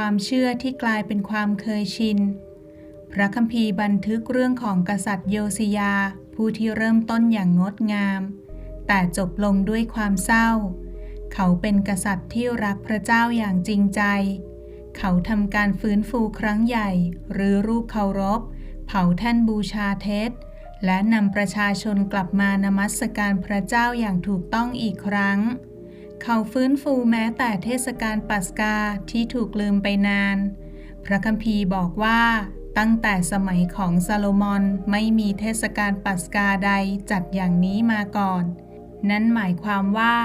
ความเชื่อที่กลายเป็นความเคยชิน พระคัมภีร์บันทึกเรื่องของกษัตริย์โยซิยา ผู้ที่เริ่มต้นอย่างงดงาม แต่จบลงด้วยความเศร้า เขาเป็นกษัตริย์ที่รักพระเจ้าอย่างจริงใจ เขาทำการฟื้นฟูครั้งใหญ่ หรือรูปเคารพ เผาแท่นบูชาเท็จและนำประชาชนกลับมานมัสการพระเจ้าอย่างถูกต้องอีกครั้ง เขาฟื้นฟูแม้แต่เทศกาลปัสกาที่ถูกลืมไปนาน พระคัมภีร์บอกว่าตั้งแต่สมัยของซาโลมอนไม่มีเทศกาลปัสกาใดจัดอย่างนี้มาก่อน นั่นหมายความว่า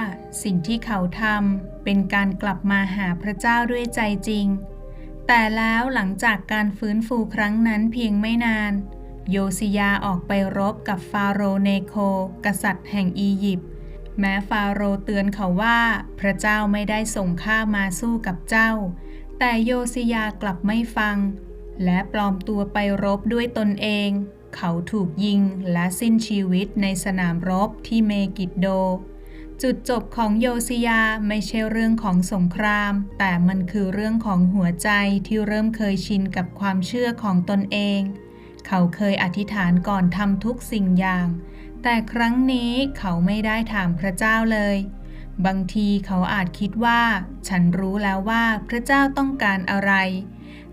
สิ่งที่เขาทำเป็นการกลับมาหาพระเจ้าด้วยใจจริง แต่แล้วหลังจากการฟื้นฟูครั้งนั้นเพียงไม่นาน โยซิยาออกไปรบกับฟาโรเนโค กษัตริย์แห่งอียิปต์ แม้ฟาโรห์เตือนเขาว่า พระเจ้าไม่ได้ส่งข้ามาสู้กับเจ้า แต่โยซิยากลับไม่ฟัง และปลอมตัวไปรบด้วยตนเอง เขาถูกยิงและสิ้นชีวิตในสนามรบที่เมกิดโด จุดจบของโยซิยาไม่ใช่เรื่องของสงคราม แต่มันคือเรื่องของหัวใจที่เริ่มเคยชินกับความเชื่อของตนเอง เขาเคยอธิษฐานก่อนทำทุกสิ่งอย่าง แต่ครั้งนี้เขาไม่ได้ถามพระเจ้าเลย บางทีเขาอาจคิดว่า ฉันรู้แล้วว่าพระเจ้าต้องการอะไร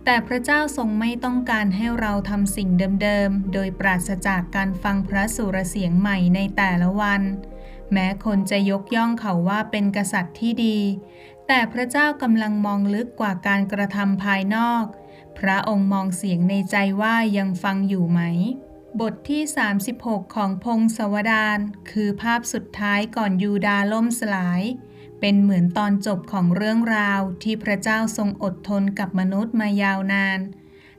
แต่พระเจ้าทรงไม่ต้องการให้เราทำสิ่งเดิมๆ โดยปราศจากการฟังพระสุรเสียงใหม่ในแต่ละวัน แม้คนจะยกย่องเขาว่าเป็นกษัตริย์ที่ดี แต่พระเจ้ากำลังมองลึกกว่าการกระทำภายนอก พระองค์มองเสียงในใจว่ายังฟังอยู่ไหม บทที่ 36 ของพงศวดารคือภาพสุดท้ายก่อนยูดาล่มสลาย เป็นเหมือนตอนจบของเรื่องราวที่พระเจ้าทรงอดทนกับมนุษย์มายาวนาน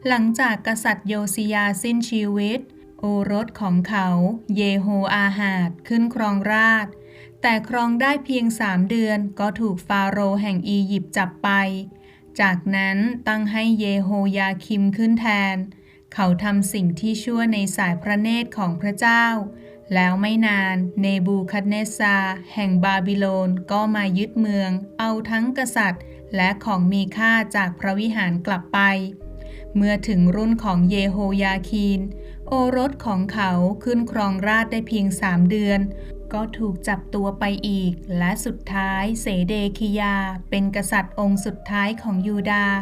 หลังจากกษัตริย์โยซิยาสิ้นชีวิต โอรสของเขาเยโฮอาหาดขึ้นครองราช แต่ครองได้เพียงสามเดือนก็ถูกฟาโรห์แห่งอียิปต์จับไป จากนั้นตั้งให้เยโฮยาคิมขึ้นแทนเเขาทำสิ่งที่ชั่วในสายพระเนตรของพระเจ้า แล้วไม่นานเนบูคัดเนซาแห่งบาบิโลนก็มายึดเมือง เอาทั้งกษัตริย์ และของมีค่าจากพระวิหารกลับไป เมื่อถึงรุ่นของเยโฮยาคีน โอรสของเขาขึ้นครองราชได้เพียงสามเดือน ก็ถูกจับตัวไปอีก และสุดท้ายเสเดคิยาเป็นกษัตริย์องค์สุดท้ายของยูดาห์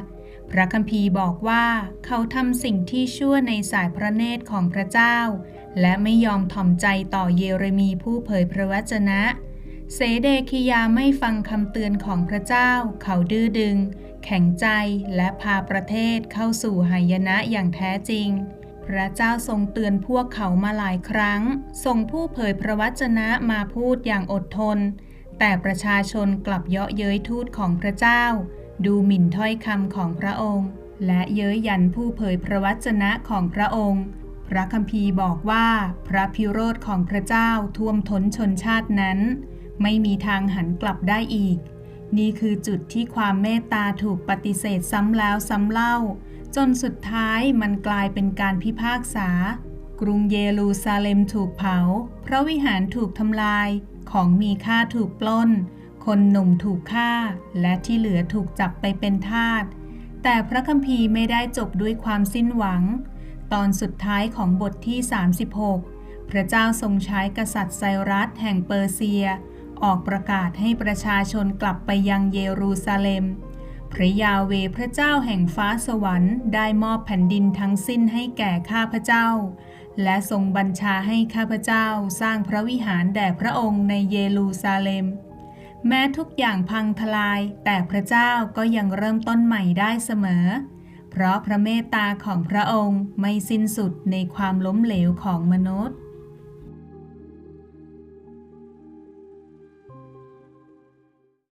พระคัมภีร์บอกว่าเขาทำสิ่งที่ชั่วในสายพระเนตรของพระเจ้า และไม่ยอมถ่อมใจต่อเยเรมีผู้เผยพระวจนะ เสเดคิยาไม่ฟังคำเตือนของพระเจ้า เขาดื้อดึง แข็งใจและพาประเทศเข้าสู่หายนะอย่างแท้จริง พระเจ้าทรงเตือนพวกเขามาหลายครั้งส่งผู้เผยพระวจนะมาพูดอย่างอดทน แต่ประชาชนกลับเยาะเย้ยทูตของพระเจ้า ดูหมิ่นถ้อยคำของพระองค์ และเย้ยยันผู้เผยพระวจนะของพระองค์ พระคัมภีร์บอกว่า พระพิโรธของพระเจ้าท่วมท้นชนชาตินั้น ไม่มีทางหันกลับได้อีก นี่คือจุดที่ความเมตตาถูกปฏิเสธซ้ำแล้วซ้ำเล่า จนสุดท้ายมันกลายเป็นการพิพากษา กรุงเยรูซาเล็มถูกเผา พระวิหารถูกทำลาย ของมีค่าถูกปล้น คนหนุ่มถูกฆ่า และที่เหลือถูกจับไปเป็นทาส แต่พระคัมภีร์ไม่ได้จบด้วยความสิ้นหวัง ตอนสุดท้ายของบทที่ 36 พระเจ้าทรงใช้กษัตริย์ไซรัสแห่งเปอร์เซีย ออกประกาศให้ประชาชนกลับไปยังเยรูซาเล็ม พระยาเวพระเจ้าแห่งฟ้าสวรรค์ได้มอบแผ่นดินทั้งสิ้นให้แก่ข้าพเจ้าและทรงบัญชาให้ข้าพเจ้าสร้างพระวิหารแด่พระองค์ในเยรูซาเล็ม แม้ทุกอย่างพังทลาย แต่พระเจ้าก็ยังเริ่มต้นใหม่ได้เสมอ เพราะพระเมตตาของพระองค์ไม่สิ้นสุดในความล้มเหลวของมนุษย์